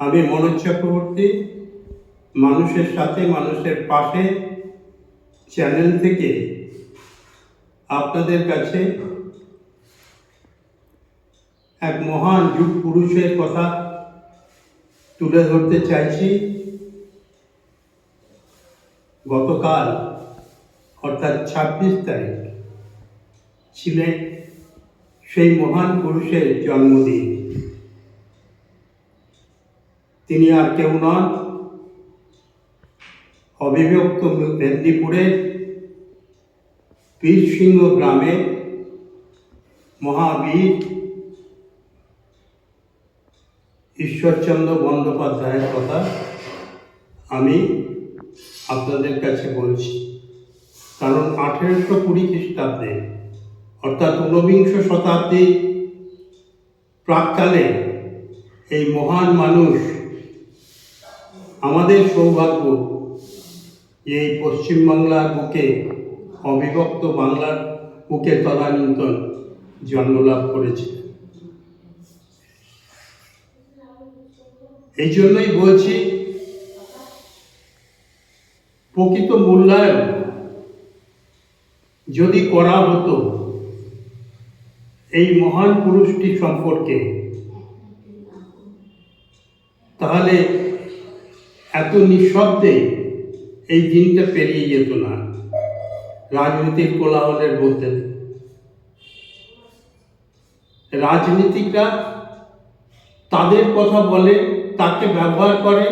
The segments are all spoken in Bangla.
আমি মনোজ চক্রবর্তী মানুষের সাথে, মানুষের পাশে চ্যানেল থেকে আপনাদের কাছে এক মহান যুগ পুরুষের কথা তুলে ধরতে চাইছি। গতকাল, অর্থাৎ ছাব্বিশ তারিখ, ছিলেন সেই মহান পুরুষের জন্মদিন। তিনি আর কেউ নন। অবিভক্ত মেদিনীপুরের বীরসিংহ গ্রামে মহাবীর ঈশ্বরচন্দ্র বন্দ্যোপাধ্যায়ের কথা আমি আপনাদের কাছে বলছি। কারণ আঠেরোশো কুড়ি খ্রিস্টাব্দে, অর্থাৎ ঊনবিংশ শতাব্দী প্রাককালে, এই মহান মানুষ আমাদের সৌভাগ্য এই পশ্চিমবাংলার বুকে অবিভক্ত বাংলার বুকে তদানীন্তন জন্মলাভ করেছে। এই জন্যই বলছি, প্রকৃত মূল্যায়ন যদি করা হতো, এই মহান পুরুষটি সম্পর্কে, তাহলে এত নিঃশব্দে এই দিনটা পেরিয়ে যেত না। রাজনীতির কোলাহলের মধ্যে। রাজনীতিকরা তাদের কথা বলে, তাকে ব্যবহার করে,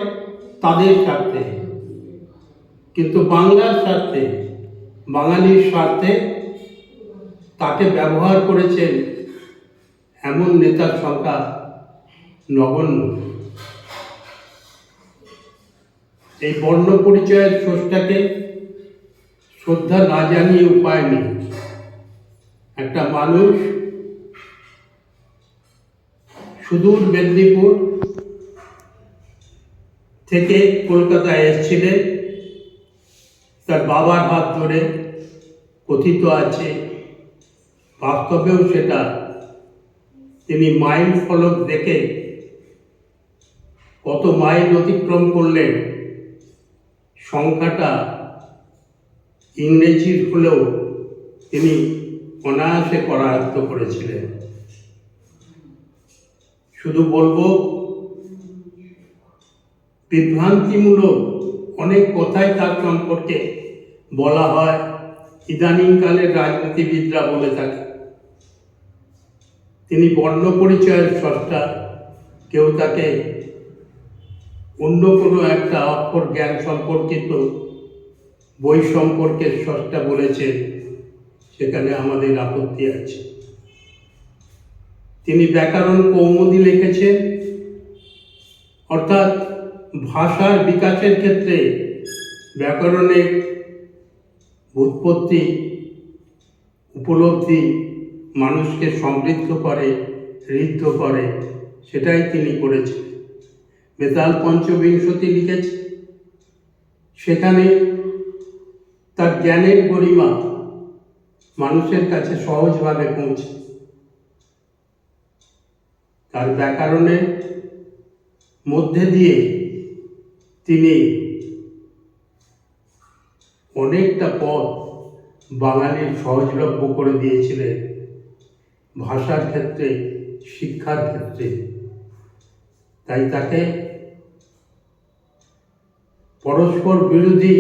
তাদের স্বার্থে। কিন্তু বাংলার স্বার্থে, বাঙালির স্বার্থে তাকে ব্যবহার করেছেন এমন নেতার সংখ্যা নগণ্য। এই বর্ণ পরিচয়ের স্রষ্টাকে শ্রদ্ধা না জানিয়ে উপায় নেই। একটা মানুষ সুদূর মেদিনীপুর থেকে কলকাতায় এসেছিলেন। তার বাবার হাত ধরে কথিত আছে। বাস্তবেও সেটা। তিনি মাইল ফলক দেখে কত মাইল অতিক্রম করলেন। সংখ্যাটা ইংরেজির হলেও তিনি অনায়াসে করায়ত্ত করেছিলেন। শুধু বলব, বিভ্রান্তিমূলক অনেক কথাই তার সম্পর্কে বলা হয়, ইদানিংকালের রাজনীতিবিদরা বলে থাকে। তিনি বর্ণ পরিচয়ের স্রষ্টা, কেউ তাকে অন্য কোনো একটা অক্ষর জ্ঞান সম্পর্কিত বই সম্পর্কে স্রষ্টা বলেছে সেখানে আমাদের আপত্তি আছে। তিনি ব্যাকরণ কৌমুদি লিখেছেন, অর্থাৎ ভাষার বিকাশের ক্ষেত্রে ব্যাকরণের উৎপত্তি, উপলব্ধি মানুষকে সমৃদ্ধ করে ঋদ্ধ করে, সেটাই তিনি করেছেন। বেতাল পঞ্চবিংশতি লিখেছে। সেখানে তার জ্ঞানের গরিমা মানুষের কাছে সহজভাবে পৌঁছে। তার ব্যাকরণের মধ্যে দিয়ে তিনি অনেকটা পথ বাঙালির সহজলভ্য করে দিয়েছিলেন। ভাষার ক্ষেত্রে, শিক্ষার ক্ষেত্রে। তাই তাকে পরস্পর বিরোধী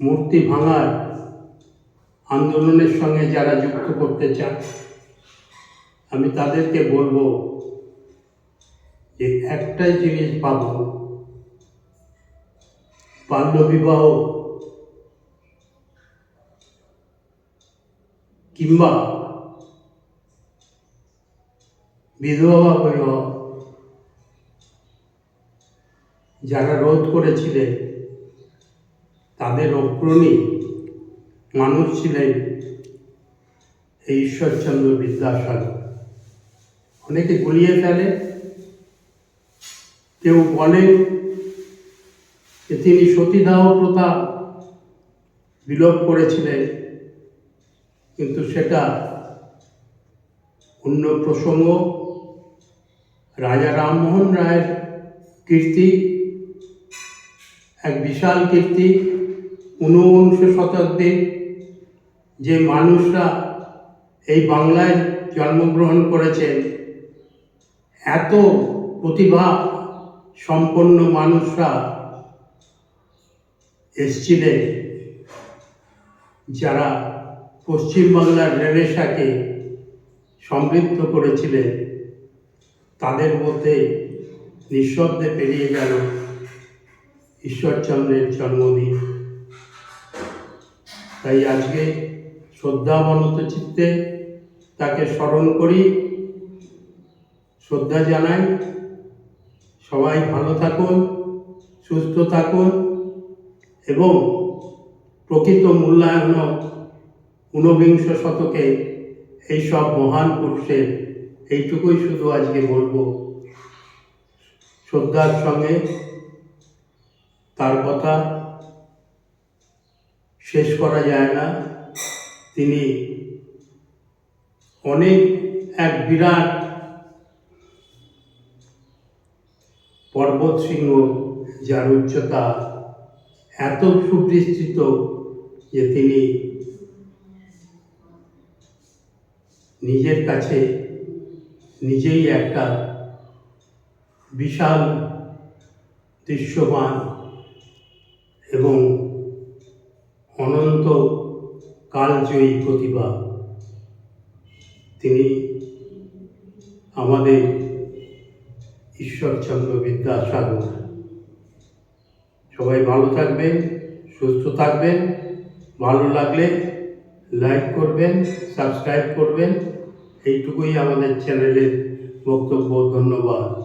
মূর্তি ভাঙার আন্দোলনের সঙ্গে যারা যুক্ত করতে চান আমি তাদেরকে বলব যে একটাই জিনিস পাব বাল্যবিবাহ কিংবা বিধবা বিবাহ যারা রোধ করেছিলেন তাদের অগ্রণী মানুষ ছিলেন এই ঈশ্বরচন্দ্র বিদ্যাসাগর। অনেকে গুলিয়ে ফেলে, কেউ বলেন যে তিনি সতীদাহ প্রথা বিলোপ করেছিলেন, কিন্তু সেটা অন্য প্রসঙ্গ। রাজা রামমোহন রায়ের কীর্তি এক বিশাল কীর্তি ঊনবিংশ শতাব্দীর যে মানুষরা এই বাংলায় জন্মগ্রহণ করেছেন, এত প্রতিভা সম্পন্ন মানুষরা এসছিলেন যারা পশ্চিমবাংলার রেনেসাকে সমৃদ্ধ করেছিলেন। তাদের মধ্যে নিঃশব্দে পেরিয়ে গেল ঈশ্বরচন্দ্রের জন্মদিন। তাই আজকে শ্রদ্ধাবনত চিত্তে তাকে স্মরণ করি। শ্রদ্ধা জানাই। সবাই ভালো থাকুন, সুস্থ থাকুন এবং প্রকৃত মূল্যায়ন ঊনবিংশ শতকে এই সব মহান পুরুষের এইটুকুই শুধু আজকে বলব। শ্রদ্ধার সঙ্গে তার কথা শেষ করা যায় না। তিনি অনেক, এক বিরাট পর্বত সিংহ যার উচ্চতা এত সুবিস্তৃত যে তিনি নিজের কাছে নিজেই একটা বিশাল দৃশ্যমান এবং অনন্ত কালজয়ী প্রতিভা। তিনি আমাদের ঈশ্বরচন্দ্র বিদ্যাসাগর। সবাই ভালো থাকবেন, সুস্থ থাকবেন, ভালো লাগলে লাইক করবেন, সাবস্ক্রাইব করবেন। এইটুকুই আমাদের চ্যানেলের বক্তব্য। ধন্যবাদ।